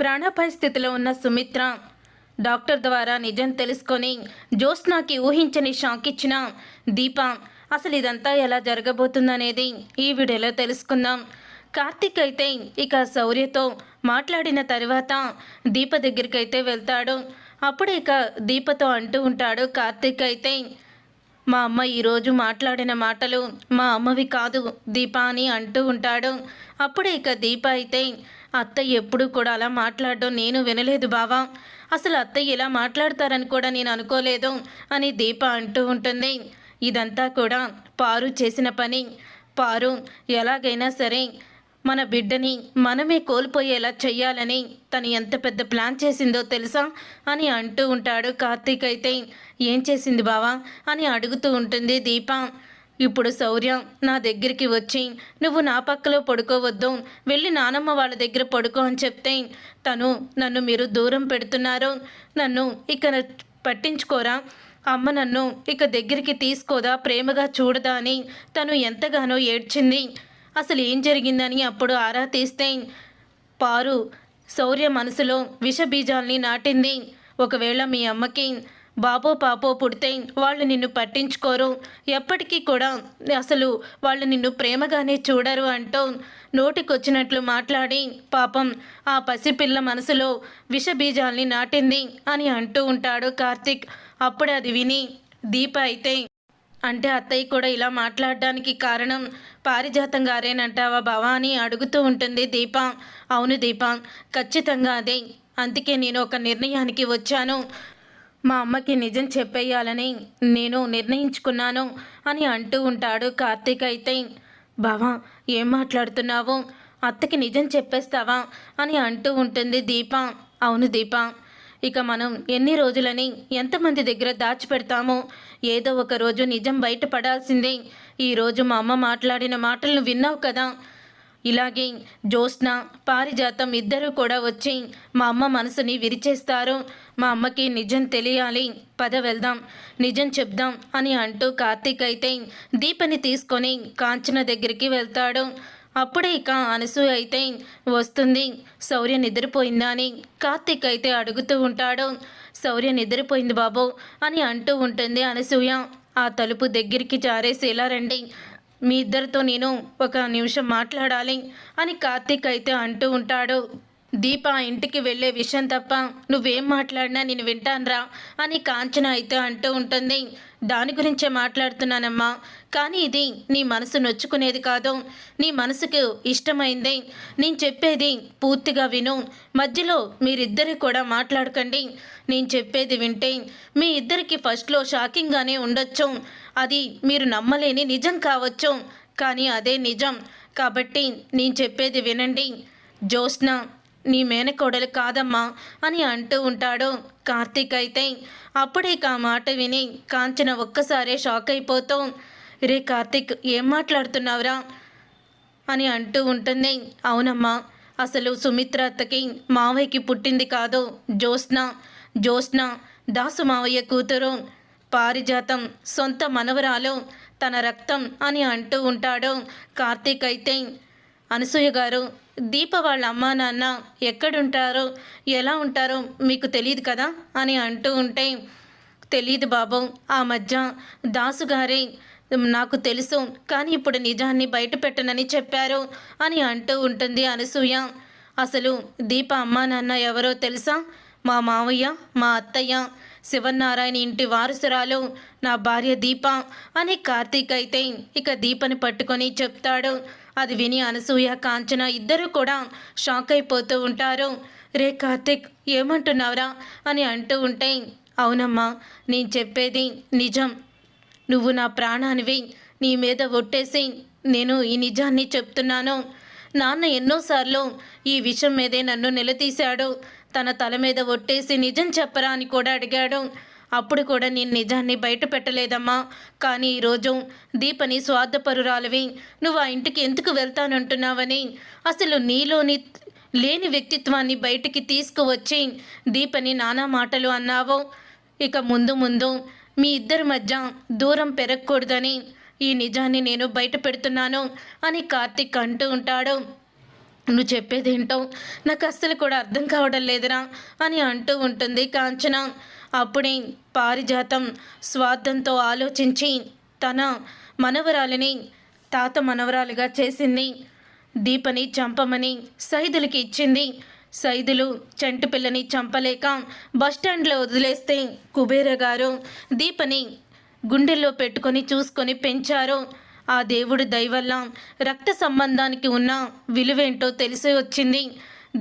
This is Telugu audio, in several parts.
ప్రాణాపాయ స్థితిలో ఉన్న సుమిత్ర. డాక్టర్ ద్వారా నిజం తెలుసుకొని జ్యోత్స్నాకి ఊహించని షాక్ ఇచ్చిన దీప. అసలు ఇదంతా ఎలా జరగబోతుందనేది ఈ వీడియోలో తెలుసుకుందాం. కార్తిక్ అయితే ఇక శౌర్యతో మాట్లాడిన తర్వాత దీప దగ్గరికి అయితే వెళ్తాడు. అప్పుడు ఇక దీపతో అంటూ ఉంటాడు కార్తిక్ అయితే మా అమ్మ ఈరోజు మాట్లాడిన మాటలు మా అమ్మవి కాదు దీప అని అంటూ ఉంటాడు. అప్పుడు ఇక దీప అయితే అత్త ఎప్పుడు కూడా అలా మాట్లాడడం నేను వినలేదు బావా. అసలు అత్తయ్య ఇలా మాట్లాడతారని కూడా నేను అనుకోలేదు అని దీప అంటూ ఉంటుంది. ఇదంతా కూడా పారు చేసిన పని. పారు ఎలాగైనా సరే మన బిడ్డని మనమే కోల్పోయేలా చెయ్యాలని తను ఎంత పెద్ద ప్లాన్ చేసిందో తెలుసా అని అంటూ ఉంటాడు కార్తీక్ అయితే. ఏం చేసింది బావా అని అడుగుతూ ఉంటుంది దీప. ఇప్పుడు శౌర్య నా దగ్గరికి వచ్చి నువ్వు నా పక్కలో పడుకోవద్దు. వెళ్ళి నానమ్మ వాళ్ళ దగ్గర పడుకో అని చెప్తే తను నన్ను మీరు దూరం పెడుతున్నారు. నన్ను ఇక పట్టించుకోరా? అమ్మ నన్ను ఇక దగ్గరికి తీసుకోదా? ప్రేమగా చూడదా? అని తను ఎంతగానో ఏడ్చింది. అసలు ఏం జరిగిందని అప్పుడు ఆరా తీస్తే పారు శౌర్య మనసులో విషబీజాల్ని నాటింది. ఒకవేళ మీ అమ్మకి బాబో పాపో పుడితే వాళ్ళు నిన్ను పట్టించుకోరు. ఎప్పటికీ కూడా అసలు వాళ్ళు నిన్ను ప్రేమగానే చూడరు అంటూ నోటికొచ్చినట్లు మాట్లాడి పాపం ఆ పసిపిల్ల మనసులో విషబీజాల్ని నాటింది అని అంటూ ఉంటాడు కార్తిక్. అప్పుడు అది విని దీప అయితే అంటే అత్తయ్య కూడా ఇలా మాట్లాడడానికి కారణం పారిజాతం గారేనంటావా బావా అని అడుగుతూ ఉంటుంది దీప. అవును దీప ఖచ్చితంగా అదే. అందుకే నేను ఒక నిర్ణయానికి వచ్చాను. మా అమ్మకి నిజం చెప్పేయాలని నేను నిర్ణయించుకున్నాను అని అంటూ ఉంటాడు కార్తీక్ అయితే. బావా ఏం మాట్లాడుతున్నావు? అత్తకి నిజం చెప్పేస్తావా? అని అంటూ ఉంటుంది దీప. అవును దీప. ఇక మనం ఎన్ని రోజులని ఎంతమంది దగ్గర దాచిపెడతామో? ఏదో ఒక రోజు నిజం బయటపడాల్సిందే. ఈరోజు మా అమ్మ మాట్లాడిన మాటలను విన్నావు కదా? ఇలాగే జ్యోత్స్న పారిజాతం ఇద్దరు కూడా వచ్చి మా అమ్మ మనసుని విరిచేస్తారు. మా అమ్మకి నిజం తెలియాలి పద వెళ్దాం నిజం చెప్దాం అని అంటూ కార్తీక్ అయితే దీపని తీసుకొని కాంచన దగ్గరికి వెళ్తాడు. అప్పుడే ఇక అనసూయ అయితే వస్తుంది శౌర్య నిద్రపోయిందా? అని కార్తీక్ అయితే అడుగుతూ ఉంటాడు. శౌర్య నిద్రపోయింది బాబు అని అంటూ ఉంటుంది అనసూయ. ఆ తలుపు దగ్గరికి జారేసి ఇలా రండి. మీ ఇద్దరితో నేను ఒక నిమిషం మాట్లాడాలి అని కార్తీక్ అయితే అంటూ ఉంటాడు. దీప ఇంటికి వెళ్ళే విషయం తప్ప నువ్వేం మాట్లాడినా నేను వింటానురా అని కాంచన అయితే అంటూ ఉంటుంది. దాని గురించే మాట్లాడుతున్నానమ్మా. కానీ ఇది నీ మనసు నొచ్చుకునేది కాదు. నీ మనసుకు ఇష్టమైంది. నేను చెప్పేది పూర్తిగా విను. మధ్యలో మీరిద్దరు కూడా మాట్లాడకండి. నేను చెప్పేది వింటే మీ ఇద్దరికి ఫస్ట్లో షాకింగ్గానే ఉండొచ్చు. అది మీరు నమ్మలేని నిజం కావచ్చు. కానీ అదే నిజం. కాబట్టి నేను చెప్పేది వినండి. జ్యోత్స్న నీ మేనకోడలు కాదమ్మా అని అంటూ ఉంటాడు. కార్తీక్ అయితే అప్పుడే ఆ మాట విని కాంచన ఒక్కసారే షాక్ అయిపోతూ రే కార్తీక్ ఏం మాట్లాడుతున్నావురా? అని అంటూ ఉంటుంది. అవునమ్మా అసలు సుమిత్ర అత్తకి మావయ్యకి పుట్టింది కాదు. జ్యోత్స్న జ్యోత్స్న దాసు మావయ్య కూతురు. పారిజాతం సొంత మనవరాలు తన రక్తం అని అంటూ ఉంటాడు. కార్తీక్ అయితే అనసూయ గారు దీప వాళ్ళ అమ్మా నాన్న ఎక్కడుంటారో ఎలా ఉంటారో మీకు తెలియదు కదా? అని అంటూ ఉంటే తెలియదు బాబు ఆ మధ్య దాసు గారే నాకు తెలుసు కానీ ఇప్పుడు నిజాన్ని బయట పెట్టనని చెప్పారు అని అంటూ ఉంటుంది అనసూయ. అసలు దీప అమ్మా నాన్న ఎవరో తెలుసా? మా మావయ్య మా అత్తయ్య శివనారాయణ ఇంటి వారసురాలు నా భార్య దీప అని కార్తీక్ అయితే ఇక దీపని పట్టుకొని చెప్తాడు. అది విని అనసూయ కాంచన ఇద్దరు కూడా షాక్ అయిపోతూ ఉంటారు. రే కార్తిక్ ఏమంటున్నావురా? అని అంటూ ఉంటే అవునమ్మా నేను చెప్పేది నిజం. నువ్వు నా ప్రాణానివి. నీ మీద ఒట్టేసి నేను ఈ నిజాన్ని చెప్తున్నాను. నాన్న ఎన్నోసార్లు ఈ విషయం మీదే నన్ను నిలదీశాడు. తన తల మీద ఒట్టేసి నిజం చెప్పరా అని కూడా అడిగాడు. అప్పుడు కూడా నేను నిజాన్ని బయట పెట్టలేదమ్మా. కానీ ఈరోజు దీపని స్వార్థపరురాలవి. నువ్వు ఆ ఇంటికి ఎందుకు వెళ్తానంటున్నావని? అసలు నీలోని లేని వ్యక్తిత్వాన్ని బయటికి తీసుకువచ్చి దీపని నానా మాటలు అన్నావు. ఇక ముందు ముందు మీ ఇద్దరి మధ్య దూరం పెరగకూడదని ఈ నిజాన్ని నేను బయట పెడుతున్నాను అని కార్తిక్ అంటూ ఉంటాడు. నువ్వు చెప్పేదేంటో నాకు అస్సలు కూడా అర్థం కావడం లేదురా అని అంటూ ఉంటుంది కాంచన. అప్పుడే పారిజాతం స్వార్థంతో ఆలోచించి తన మనవరాలిని తాత మనవరాలుగా చేసింది. దీపని చంపమని సైదులకి ఇచ్చింది. సైదులు చంటి పిల్లని చంపలేక బస్టాండ్లో వదిలేస్తే కుబేర గారు దీపని గుండెల్లో పెట్టుకొని చూసుకొని పెంచారు. ఆ దేవుడి దయవల్ల రక్త సంబంధానికి ఉన్న విలువేంటో తెలిసి వచ్చింది.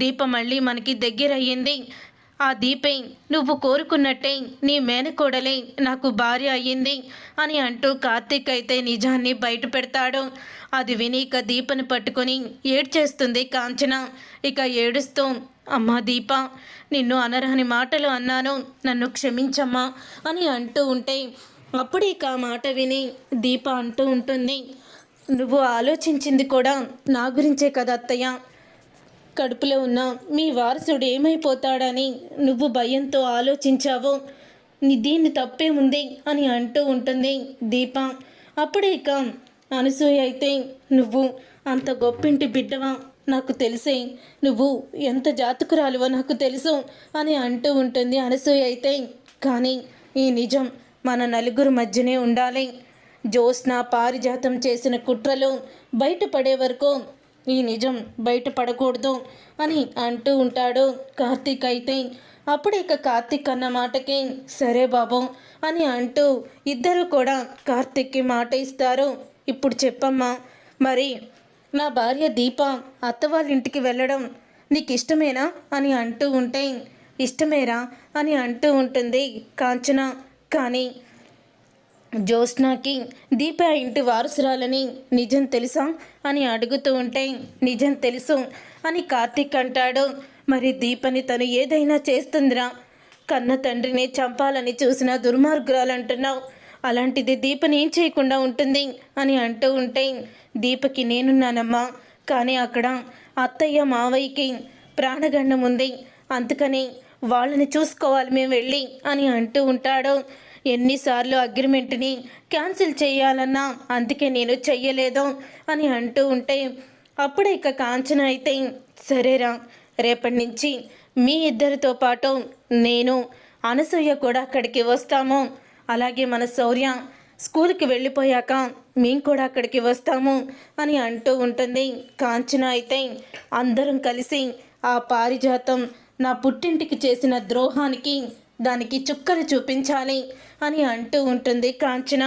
దీప మళ్ళీ మనకి దగ్గరయ్యింది. ఆ దీపే నువ్వు కోరుకున్నట్టే నీ మేనకోడలే నాకు భార్య అయ్యింది అని అంటూ కార్తీక్ అయితే నిజాన్ని బయట పెడతాడు. అది విని ఇక దీపను పట్టుకొని ఏడ్చేస్తుంది కాంచన. ఇక ఏడుస్తూ అమ్మా దీప నిన్ను అనర్హని మాటలు అన్నాను. నన్ను క్షమించమ్మా అని అంటూ ఉంటే అప్పుడు ఇక ఆ మాట విని దీప అంటూ ఉంటుంది నువ్వు ఆలోచించింది కూడా నా గురించే కదా అత్తయ్య. కడుపులో ఉన్న మీ వారసుడు ఏమైపోతాడని నువ్వు భయంతో ఆలోచించావు. నీ దీన్ని తప్పే ఉంది అని అంటూ ఉంటుంది దీప. అప్పుడే ఇక అనసూయ అయితే నువ్వు అంత గొప్పింటి బిడ్డవా? నాకు తెలిసే నువ్వు ఎంత జాతకురాలువో నాకు తెలుసు అని అంటూ ఉంటుంది అనసూయ అయితే. కానీ ఈ నిజం మన నలుగురు మధ్యనే ఉండాలి. జ్యోత్స్న పారిజాతం చేసిన కుట్రలు బయటపడే వరకు ఈ నిజం బయటపడకూడదు అని అంటూ ఉంటాడు కార్తీక్ అయితే. అప్పుడు ఇక కార్తీక్ అన్న మాటకి సరే బాబు అని అంటూ ఇద్దరు కూడా కార్తీక్కి మాట ఇస్తారు. ఇప్పుడు చెప్పమ్మా మరి నా భార్య దీప అత్త వాళ్ళ ఇంటికి వెళ్ళడం నీకు ఇష్టమేనా అని అంటూ ఉంటే ఇష్టమేరా అని అంటూ ఉంటుంది కాంచన. కానీ జ్యోత్స్నాకి దీప ఇంటి వారసురాలని నిజం తెలుసా అని అడుగుతూ ఉంటే నిజం తెలుసు అని కార్తీక్ అంటాడు. మరి దీపని తను ఏదైనా చేస్తుందిరా? కన్న తండ్రిని చంపాలని చూసిన దుర్మార్గురాలు అంటున్నావు అలాంటిది దీపని ఏం చేయకుండా ఉంటుంది అని అంటూ ఉంటే దీపకి నేనున్నానమ్మా. కానీ అక్కడ అత్తయ్య మావయ్యకి ప్రాణగండం ఉంది. అందుకని వాళ్ళని చూసుకోవాలి మేము వెళ్ళి అని అంటూ ఉంటాడు. ఎన్నిసార్లు అగ్రిమెంట్ని క్యాన్సిల్ చేయాలన్నా అందుకే నేను చెయ్యలేదు అని అంటూ ఉంటే అప్పుడే ఇక కాంచన అయితే సరేరా రేపటి నుంచి మీ ఇద్దరితో పాటు నేను అనసూయ కూడా అక్కడికి వస్తాము. అలాగే మన శౌర్య స్కూల్కి వెళ్ళిపోయాక మేము కూడా అక్కడికి వస్తాము అని అంటూ ఉంటుంది. కాంచన అయితే అందరం కలిసి ఆ పారిజాతం నా పుట్టింటికి చేసిన ద్రోహానికి దానికి చుక్కలు చూపించాలి అని అంటూ ఉంటుంది కాంచన.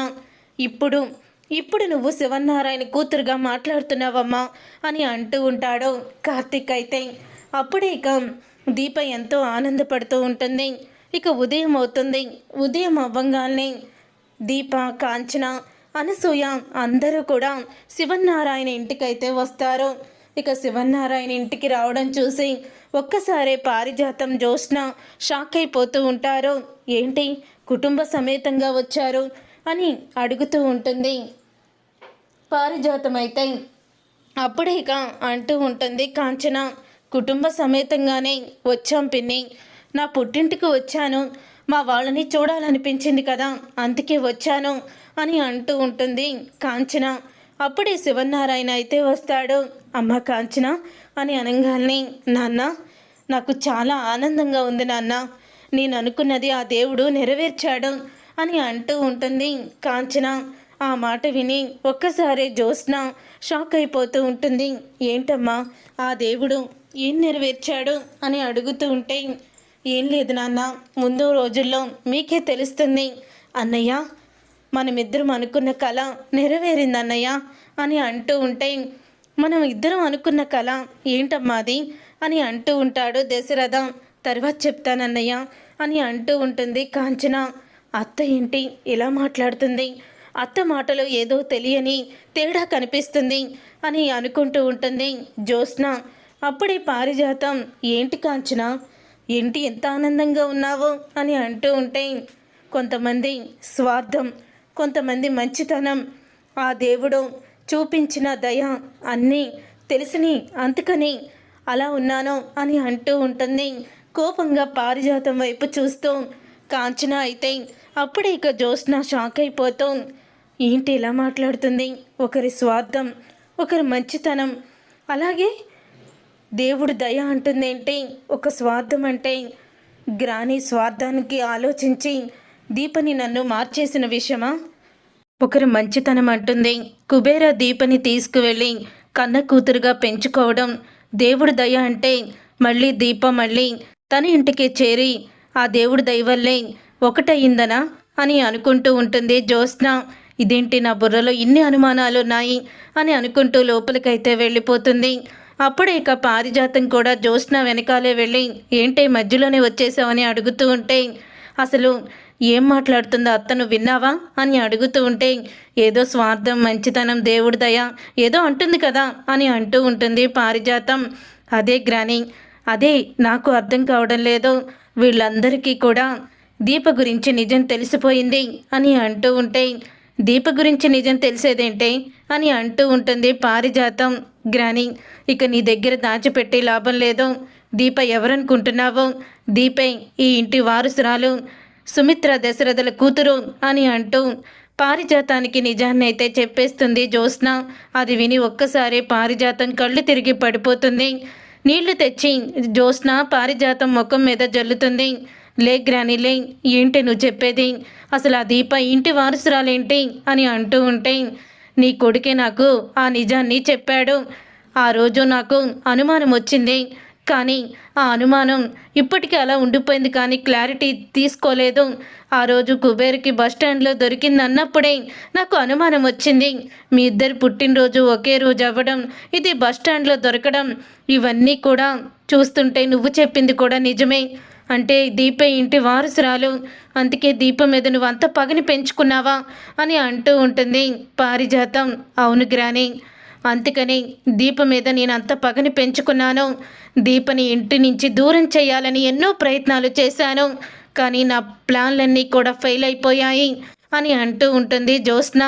ఇప్పుడు ఇప్పుడు నువ్వు శివనారాయణ కూతురుగా మాట్లాడుతున్నావమ్మా అని అంటూ ఉంటాడు కార్తీక్ అయితే. అప్పుడే ఇక దీప ఎంతో ఆనందపడుతూ ఉంటుంది. ఇక ఉదయం అవుతుంది. ఉదయం అవ్వంగానే దీప కాంచన అనసూయ అందరూ కూడా శివనారాయణ ఇంటికైతే వస్తారు. ఇక శివనారాయణ ఇంటికి రావడం చూసి ఒక్కసారే పారిజాతం జోష్న షాక్ అయిపోతూ ఉంటారు. ఏంటి? కుటుంబ సమేతంగా వచ్చారు అని అడుగుతూ ఉంటుంది. పారిజాతం అయితే అప్పుడే ఇక అంటూ ఉంటుంది కాంచన కుటుంబ సమేతంగానే వచ్చాం పిన్ని. నా పుట్టింటికి వచ్చాను. మా వాళ్ళని చూడాలనిపించింది కదా అందుకే వచ్చాను అని అంటూ ఉంటుంది కాంచన. అప్పుడే శివనారాయణ అయితే వస్తాడు. అమ్మ కాంచన అని అనగానే నాన్న నాకు చాలా ఆనందంగా ఉంది నాన్న. నేను అనుకున్నది ఆ దేవుడు నెరవేర్చాడు అని అంటూ ఉంటుంది కాంచన. ఆ మాట విని ఒక్కసారి జ్యోత్స్న షాక్ అయిపోతూ ఉంటుంది. ఏంటమ్మా ఆ దేవుడు ఏం నెరవేర్చాడు? అని అడుగుతూ ఉంటే ఏం లేదు నాన్న ముందు రోజుల్లో మీకే తెలుస్తుంది. అన్నయ్య మనమిద్దరం అనుకున్న కళ నెరవేరింది అన్నయ్య అని అంటూ ఉంటే మనం ఇద్దరం అనుకున్న కళ ఏంటమ్మా అది? అని అంటూ ఉంటాడు దశరథ. తర్వాత చెప్తానన్నయ్య అని అంటూ ఉంటుంది కాంచన. అత్త ఏంటి? ఇలా మాట్లాడుతుంది? అత్త మాటలో ఏదో తెలియని తేడా కనిపిస్తుంది అని అనుకుంటూ ఉంటుంది జ్యోత్స్న. అప్పుడే పారిజాతం ఏంటి కాంచన? ఏంటి ఎంత ఆనందంగా ఉన్నావు? అని అంటూ ఉంటే కొంతమంది స్వార్థం కొంతమంది మంచితనం. ఆ దేవుడు చూపించిన దయ అన్నీ తెలిసిని అందుకని అలా ఉన్నాను అని అంటూ ఉంటుంది. కోపంగా పారిజాతం వైపు చూస్తూ కాంచన అయితే అప్పుడే ఇక జ్యోత్స్న షాక్ అయిపోతూ ఏంటి ఇలా మాట్లాడుతుంది? ఒకరి స్వార్థం ఒకరి మంచితనం. అలాగే దేవుడు దయ అంటుందేంటి? ఒక స్వార్థం అంటే గ్రాని స్వార్థానికి ఆలోచించి దీపని నన్ను మార్చేసిన విషయమా? ఒకరు మంచితనం అంటుంది. కుబేర దీపని తీసుకువెళ్ళి కన్న కూతురుగా పెంచుకోవడం దేవుడి దయ అంటే మళ్ళీ దీప మళ్ళీ తన ఇంటికి చేరి ఆ దేవుడి దయవల్లే ఒకటయిందనా అని అనుకుంటూ ఉంటుంది జ్యోత్స్న. ఇదేంటి నా బుర్రలో ఇన్ని అనుమానాలు ఉన్నాయి అని అనుకుంటూ లోపలికైతే వెళ్ళిపోతుంది. అప్పుడే ఇక పారిజాతం కూడా జ్యోత్స్న వెనకాలే వెళ్ళి ఏంటి మధ్యలోనే వచ్చేసావని అడుగుతూ ఉంటే అసలు ఏం మాట్లాడుతుందో అత్తను విన్నావా అని అడుగుతూ ఉంటే ఏదో స్వార్థం మంచితనం దేవుడి దయ ఏదో అంటుంది కదా అని అంటూ ఉంటుంది పారిజాతం. అదే గ్రాని అదే నాకు అర్థం కావడం లేదు. వీళ్ళందరికీ కూడా దీప గురించి నిజం తెలిసిపోయింది అని అంటూ ఉంటే దీప గురించి నిజం తెలిసేదేంటే అని అంటూ ఉంటుంది పారిజాతం. గ్రాని ఇక నీ దగ్గర దాచిపెట్టే లాభం లేదు. దీప ఎవరనుకుంటున్నావో? దీపే ఈ ఇంటి వారసురాలు. సుమిత్ర దశరథల కూతురు అని అంటూ పారిజాతానికి నిజాన్ని అయితే చెప్పేస్తుంది జ్యోత్స్న. అది విని ఒక్కసారి పారిజాతం కళ్ళు తిరిగి పడిపోతుంది. నీళ్ళు తెచ్చి జ్యోత్స్న పారిజాతం ముఖం మీద జల్లుతుంది. లే గ్రాని లే ఏంటి నువ్వు చెప్పేది. అసలు ఆ దీప ఇంటి వారసురాలేంటి అని అంటూ ఉంటే నీ కొడుకే నాకు ఆ నిజాన్ని చెప్పాడు. ఆ రోజు నాకు అనుమానం వచ్చింది కానీ ఆ అనుమానం ఇప్పటికీ అలా ఉండిపోయింది కానీ క్లారిటీ తీసుకోలేదు. ఆ రోజు కుబేర్కి బస్టాండ్లో దొరికింది అన్నప్పుడే నాకు అనుమానం వచ్చింది. మీ ఇద్దరు పుట్టినరోజు ఒకే రోజు అవ్వడం ఇది బస్టాండ్లో దొరకడం ఇవన్నీ కూడా చూస్తుంటే నువ్వు చెప్పింది కూడా నిజమే. అంటే దీప ఇంటి వారసురాలు. అందుకే దీపం మీద నువ్వు అంత పగని పెంచుకున్నావా అని అంటూ ఉంటుంది. పారిజాతం. అవును గ్రాని. అందుకని దీప మీద నేను అంత పగని పెంచుకున్నాను. దీపని ఇంటి నుంచి దూరం చేయాలని ఎన్నో ప్రయత్నాలు చేశాను. కానీ నా ప్లాన్లన్నీ కూడా ఫెయిల్ అయిపోయాయి అని అంటూ ఉంటుంది జ్యోత్స్న.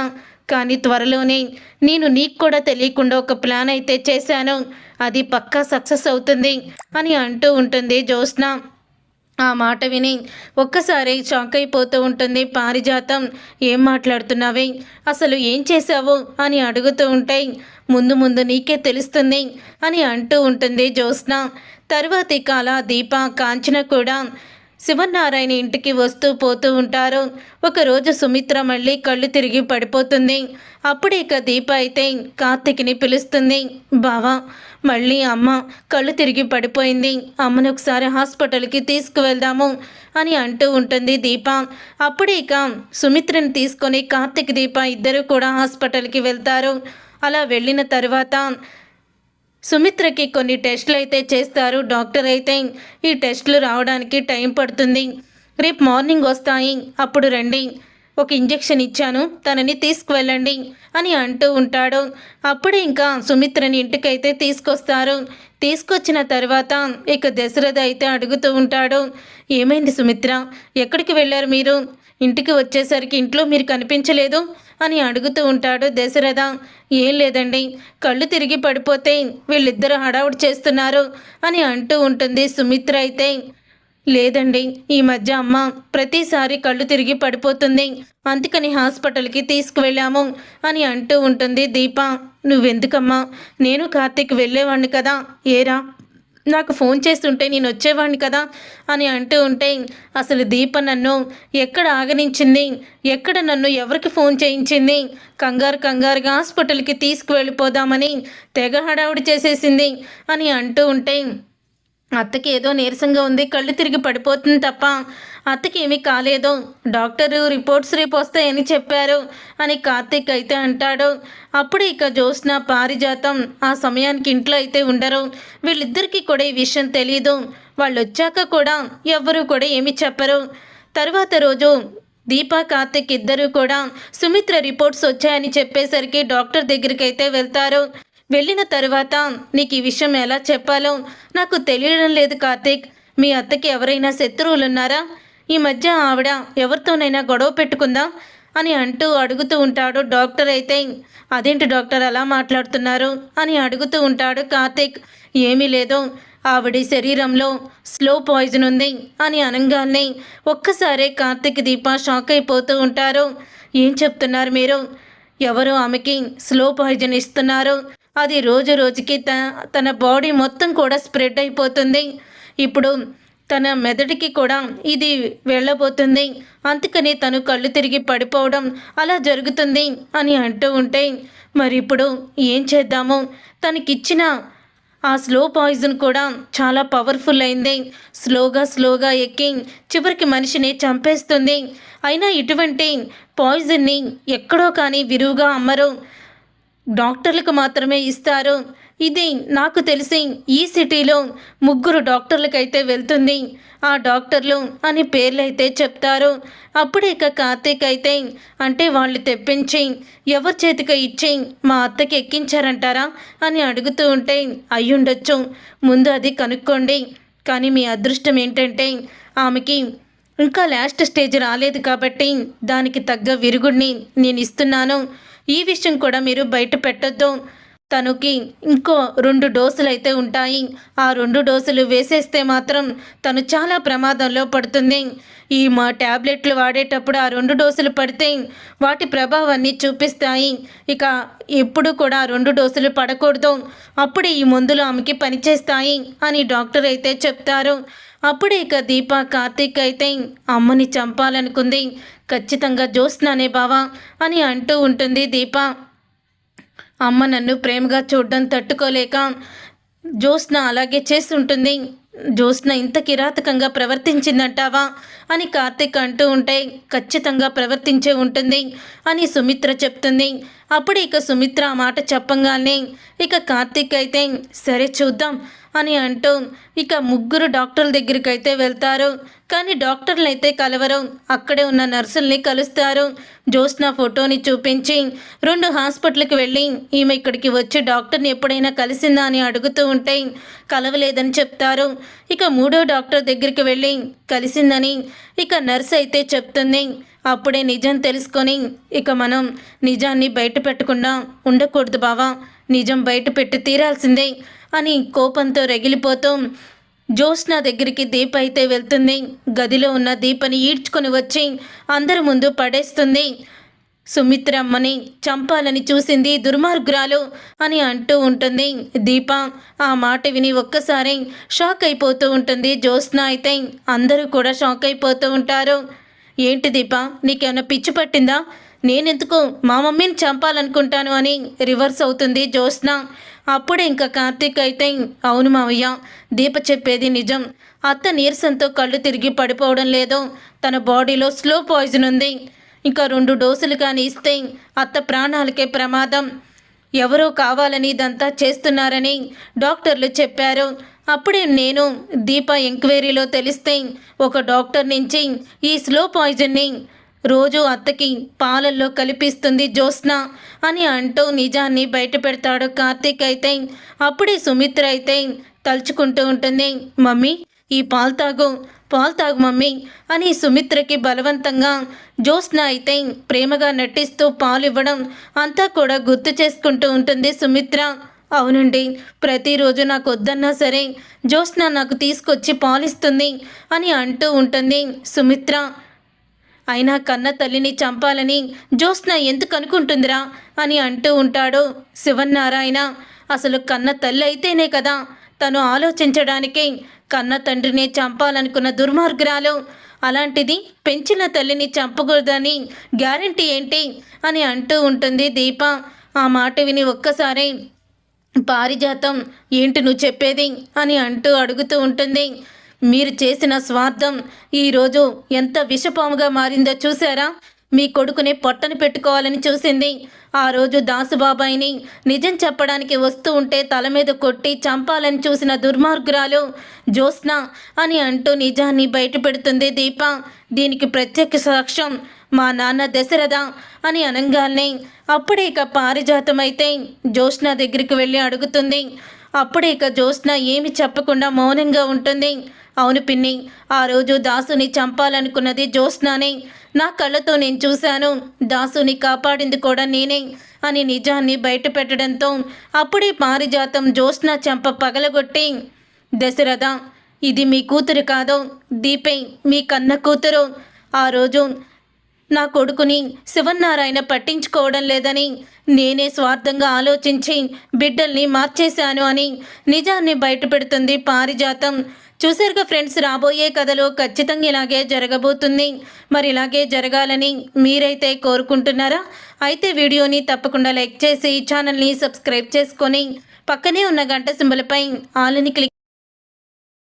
కానీ త్వరలోనే నేను నీకు కూడా తెలియకుండా ఒక ప్లాన్ అయితే చేశాను. అది పక్కా సక్సెస్ అవుతుంది అని అంటూ ఉంటుంది జ్యోత్స్న. ఆ మాట విని ఒక్కసారి షాక్ అయిపోతూ ఉంటుంది. పారిజాతం ఏం మాట్లాడుతున్నావే? అసలు ఏం చేశావు? అని అడుగుతూ ఉంటాయి ముందు ముందు నీకే తెలుస్తుంది అని అంటూ ఉంటుంది జ్యోత్స్న. తర్వాతి కాల దీప కాంచన కూడా శివనారాయణ ఇంటికి వస్తూ పోతూ ఉంటారు. ఒకరోజు సుమిత్ర మళ్ళీ కళ్ళు తిరిగి పడిపోతుంది. అప్పుడు ఇక దీప అయితే కార్తిక్ని పిలుస్తుంది. బావా మళ్ళీ అమ్మ కళ్ళు తిరిగి పడిపోయింది. అమ్మను ఒకసారి హాస్పిటల్కి తీసుకువెళ్దాము అని అంటూ ఉంటుంది దీప. అప్పుడు ఇక సుమిత్రని తీసుకొని కార్తిక్ దీప ఇద్దరు కూడా హాస్పిటల్కి వెళ్తారు. అలా వెళ్ళిన తర్వాత సుమిత్రకి కొన్ని టెస్టులు అయితే చేస్తారు. డాక్టర్ అయితే ఈ టెస్టులు రావడానికి టైం పడుతుంది. రేపు మార్నింగ్ వస్తాయి. అప్పుడు రండి. ఒక ఇంజెక్షన్ ఇచ్చాను తనని తీసుకువెళ్ళండి అని అంటూ ఉంటాడు. అప్పుడే ఇంకా సుమిత్రని ఇంటికైతే తీసుకొస్తారు. తీసుకొచ్చిన తర్వాత ఇక దశరథ అయితే అడుగుతూ ఉంటాడు ఏమైంది సుమిత్ర? ఎక్కడికి వెళ్ళారు మీరు? ఇంటికి వచ్చేసరికి ఇంట్లో మీరు కనిపించలేదు? అని అడుగుతూ ఉంటాడు దశరథ. ఏం లేదండి కళ్ళు తిరిగి పడిపోతే వీళ్ళిద్దరూ హడావుడి చేస్తున్నారు అని అంటూ ఉంటుంది సుమిత్ర అయితే. లేదండి ఈ మధ్య అమ్మ ప్రతిసారి కళ్ళు తిరిగి పడిపోతుంది. అందుకని హాస్పిటల్కి తీసుకువెళ్ళాము అని అంటూ ఉంటుంది దీప. నువ్వెందుకమ్మా? నేను కార్తీక్ వెళ్ళేవాడిని కదా. ఏరా? నాకు ఫోన్ చేస్తుంటే నేను వచ్చేవాడిని కదా అని అంటూ ఉంటే అసలు దీప నన్ను ఎక్కడ ఆగనించింది? ఎక్కడ నన్ను ఎవరికి ఫోన్ చేయించింది? కంగారు కంగారుగా హాస్పిటల్కి తీసుకువెళ్ళిపోదామని తెగ హడావుడి చేసేసింది అని అంటూ ఉంటే అత్తకి ఏదో నీరసంగా ఉంది కళ్ళు తిరిగి పడిపోతుంది తప్ప అత్తకి ఏమీ కాలేదు. డాక్టరు రిపోర్ట్స్ రేపు వస్తాయని చెప్పారు అని కార్తీక్ అయితే అంటాడు. అప్పుడు ఇక జ్యోత్స్న పారిజాతం. ఆ సమయానికి ఇంట్లో అయితే ఉండరు. వీళ్ళిద్దరికీ కూడా ఈ విషయం తెలియదు వాళ్ళు వచ్చాక కూడా ఎవ్వరూ కూడా ఏమీ చెప్పరు. తర్వాత రోజు దీపా కార్తిక్ ఇద్దరు కూడా సుమిత్ర రిపోర్ట్స్ వచ్చాయని చెప్పేసరికి డాక్టర్ దగ్గరికి అయితే వెళ్తారు. వెళ్ళిన తరువాత నీకు ఈ విషయం ఎలా చెప్పాలో నాకు తెలియడం లేదు కార్తీక్. మీ అత్తకి ఎవరైనా శత్రువులు ఉన్నారా ఈ మధ్య ఆవిడ ఎవరితోనైనా గొడవ పెట్టుకుందా? అని అంటూ అడుగుతూ ఉంటాడు డాక్టర్ అయితే. అదేంటి డాక్టర్ అలా మాట్లాడుతున్నారు? అని అడుగుతూ ఉంటాడు కార్తీక్. ఏమీ లేదు. ఆవిడ శరీరంలో స్లో పాయిజన్ ఉంది అని అనగానే ఒక్కసారే కార్తీక్ దీప షాక్ అయిపోతూ ఉంటారు. ఏం చెప్తున్నారు మీరు? ఎవరు ఆమెకి స్లో పాయిజన్ ఇస్తున్నారు? అది రోజు రోజుకి త తన బాడీ మొత్తం కూడా స్ప్రెడ్ అయిపోతుంది. ఇప్పుడు తన మెదడుకి కూడా ఇది వెళ్ళబోతుంది. అందుకని తను కళ్ళు తిరిగి పడిపోవడం అలా జరుగుతుంది అని అంటూ ఉంటే మరి ఇప్పుడు ఏం చేద్దాము? తనకిచ్చిన ఆ స్లో పాయిజన్ కూడా చాలా పవర్ఫుల్ అయింది. స్లోగా స్లోగా ఎక్కి చివరికి మనిషిని చంపేస్తుంది. అయినా ఇటువంటి పాయిజన్ని ఎక్కడో కానీ విరువుగా అమ్మరు. డాక్టర్లకు మాత్రమే ఇస్తారు. ఇది నాకు తెలిసి ఈ సిటీలో ముగ్గురు డాక్టర్లకైతే వెళ్తుంది. ఆ డాక్టర్లు అని పేర్లు అయితే చెప్తారు. అప్పుడే ఇక కార్తీక్ అయితే అంటే వాళ్ళు తెప్పించి ఎవరి చేతికి ఇచ్చి మా అత్తకి ఎక్కించారంటారా అని అడుగుతూ ఉంటే అయ్యుండొచ్చు. ముందు అది కనుక్కోండి. కానీ మీ అదృష్టం ఏంటంటే ఆమెకి ఇంకా లాస్ట్ స్టేజ్ రాలేదు కాబట్టి దానికి తగ్గ విరుగుడిని నేను ఇస్తున్నాను. ఈ విషయం కూడా మీరు బయట పెట్టొద్దు. తనకి ఇంకో రెండు డోసులు అయితే ఉంటాయి. ఆ రెండు డోసులు వేసేస్తే మాత్రం తను చాలా ప్రమాదంలో పడుతుంది. ఈ మా ట్యాబ్లెట్లు వాడేటప్పుడు ఆ రెండు డోసులు పడితే వాటి ప్రభావాన్ని చూపిస్తాయి. ఇక ఎప్పుడు కూడా ఆ రెండు డోసులు పడకూడదు. అప్పుడు ఈ మందులు ఆమెకి పనిచేస్తాయి అని డాక్టర్ అయితే చెప్తారు. అప్పుడే ఇక దీప కార్తీక్ అయితే అమ్మని చంపాలనుకుంది. ఖచ్చితంగా జోస్నానే బావా అని అంటూ ఉంటుంది దీప. అమ్మ నన్ను ప్రేమగా చూడడం తట్టుకోలేక జ్యోత్స్న అలాగే చేస్తుంటుంది. జ్యోత్స్న ఇంత కిరాతకంగా ప్రవర్తించిందంటావా అని కార్తిక్ అంటూ ఉంటే ఖచ్చితంగా ప్రవర్తించే ఉంటుంది అని సుమిత్ర చెప్తుంది. అప్పుడు ఇక సుమిత్ర ఆ మాట చెప్పంగానే ఇక కార్తిక్ అయితే సరే చూద్దాం అని అంటూ ఇక ముగ్గురు డాక్టర్ల దగ్గరికి అయితే వెళ్తారు. కానీ డాక్టర్లు అయితే కలవరు. అక్కడే ఉన్న నర్సుల్ని కలుస్తారు. జ్యోత్స్న ఫోటోని చూపించి రెండు హాస్పిటల్కి వెళ్ళి ఈమె ఇక్కడికి వచ్చి డాక్టర్ని ఎప్పుడైనా కలిసిందా అని అడుగుతూ ఉంటే కలవలేదని చెప్తారు. ఇక మూడో డాక్టర్ దగ్గరికి వెళ్ళి కలిసిందని ఇక నర్స్ అయితే చెప్తుంది. అప్పుడే నిజం తెలుసుకొని ఇక మనం నిజాన్ని బయట పెట్టకుండా ఉండకూడదు బావా. నిజం బయట పెట్టి తీరాల్సిందే అని కోపంతో రగిలిపోతూ జ్యోత్స్న దగ్గరికి దీప అయితే వెళ్తుంది. గదిలో ఉన్న దీపని ఈడ్చుకొని వచ్చి అందరి ముందు పడేస్తుంది. సుమిత్రమ్మని చంపాలని చూసింది దుర్మార్గురాలు అని అంటూ ఉంటుంది. దీప ఆ మాట విని ఒక్కసారి షాక్ అయిపోతూ ఉంటుంది. జ్యోత్స్న అయితే అందరూ కూడా షాక్ అయిపోతూ ఉంటారు. ఏంటి దీప? నీకేమైనా పిచ్చి పట్టిందా? నేనెందుకు? మా మమ్మీని చంపాలనుకుంటాను అని రివర్స్ అవుతుంది జ్యోత్స్న. అప్పుడే ఇంకా కార్తీక్ అయితే అవును మావయ్య దీప చెప్పేది నిజం. అత్త నీరసంతో కళ్ళు తిరిగి పడిపోవడం లేదు. తన బాడీలో స్లో పాయిజన్ ఉంది. ఇంకా రెండు డోసులు కానీ ఇస్తే అత్త ప్రాణాలకే ప్రమాదం. ఎవరో కావాలని ఇదంతా చేస్తున్నారని డాక్టర్లు చెప్పారు. అప్పుడే నేను దీప ఎంక్వైరీలో తెలిస్తే ఒక డాక్టర్ నుంచి ఈ స్లో పాయిజన్ని రోజు అత్తకి పాలల్లో కలిపిస్తుంది జ్యోత్స్న అని అంటూ నిజాన్ని బయట పెడతాడు కార్తీక్ అయితే. అప్పుడే సుమిత్ర అయితే తలుచుకుంటూ ఉంటుంది మమ్మీ ఈ పాలు తాగు పాలు తాగు మమ్మీ అని సుమిత్రకి బలవంతంగా జ్యోత్స్న అయితే ప్రేమగా నటిస్తూ పాలు ఇవ్వడం అంతా కూడా గుర్తు చేసుకుంటూ ఉంటుంది సుమిత్ర. అవునండి ప్రతిరోజు నాకు వద్దన్నా సరే జ్యోత్స్న నాకు తీసుకొచ్చి పాలిస్తుంది అని అంటూ ఉంటుంది సుమిత్ర. అయినా కన్న తల్లిని చంపాలని జ్యోత్స్న ఎందుకు అనుకుంటుందిరా అని అంటూ ఉంటాడు శివన్నారాయణ. అసలు కన్న తల్లి అయితేనే కదా తను ఆలోచించడానికి కన్న తండ్రిని చంపాలనుకున్న దుర్మార్గురాలు. అలాంటిది పెంచిన తల్లిని చంపకూడదని గ్యారంటీ ఏంటి అని అంటూ ఉంటుంది దీప. ఆ మాట విని ఒక్కసారి పారిజాతం ఏంటి నువ్వు చెప్పేది? అని అంటూ అడుగుతూ ఉంటుంది. మీరు చేసిన స్వార్థం ఈరోజు ఎంత విషపాముగా మారిందో చూసారా మీ కొడుకుని పొట్టను పెట్టుకోవాలని చూసింది. ఆ రోజు దాసుబాబాయిని నిజం చెప్పడానికి వస్తూ ఉంటే తల మీద కొట్టి చంపాలని చూసిన దుర్మార్గురాలు జ్యోత్స్న అని అంటూ నిజాన్ని బయట పెడుతుంది దీప. దీనికి ప్రత్యక్ష సాక్ష్యం మా నాన్న దశరథ అని అనగానే అప్పుడే ఇక పారిజాతం అయితే జ్యోత్స్న దగ్గరికి వెళ్ళి అడుగుతుంది. అప్పుడే ఇక జ్యోత్స్న ఏమి చెప్పకుండా మౌనంగా ఉంటుంది. అవును పిన్ని ఆ రోజు దాసుని చంపాలనుకున్నది జ్యోత్స్నానే. నా కళ్ళతో నేను చూశాను. దాసుని కాపాడింది కూడా నేనే అని నిజాన్ని బయట పెట్టడంతో అప్పుడే పారిజాతం జ్యోత్స్న చెంప పగలగొట్టి దశరథ ఇది మీ కూతురు కాదు. దీపే మీ కన్న కూతురు. ఆ రోజు నా కొడుకుని శివన్నారాయణ పట్టించుకోవడం లేదని నేనే స్వార్థంగా ఆలోచించి బిడ్డల్ని మార్చేశాను అని నిజాన్ని బయటపెడుతుంది పారిజాతం. చూసారుగా ఫ్రెండ్స్ రాబోయే కథలో ఖచ్చితంగా ఇలాగే జరగబోతుంది. మరి ఇలాగే జరగాలని మీరైతే కోరుకుంటున్నారా? అయితే వీడియోని తప్పకుండా లైక్ చేసి ఛానల్ని సబ్స్క్రైబ్ చేసుకొని పక్కనే ఉన్న గంట సింబలపై ఆలని క్లిక్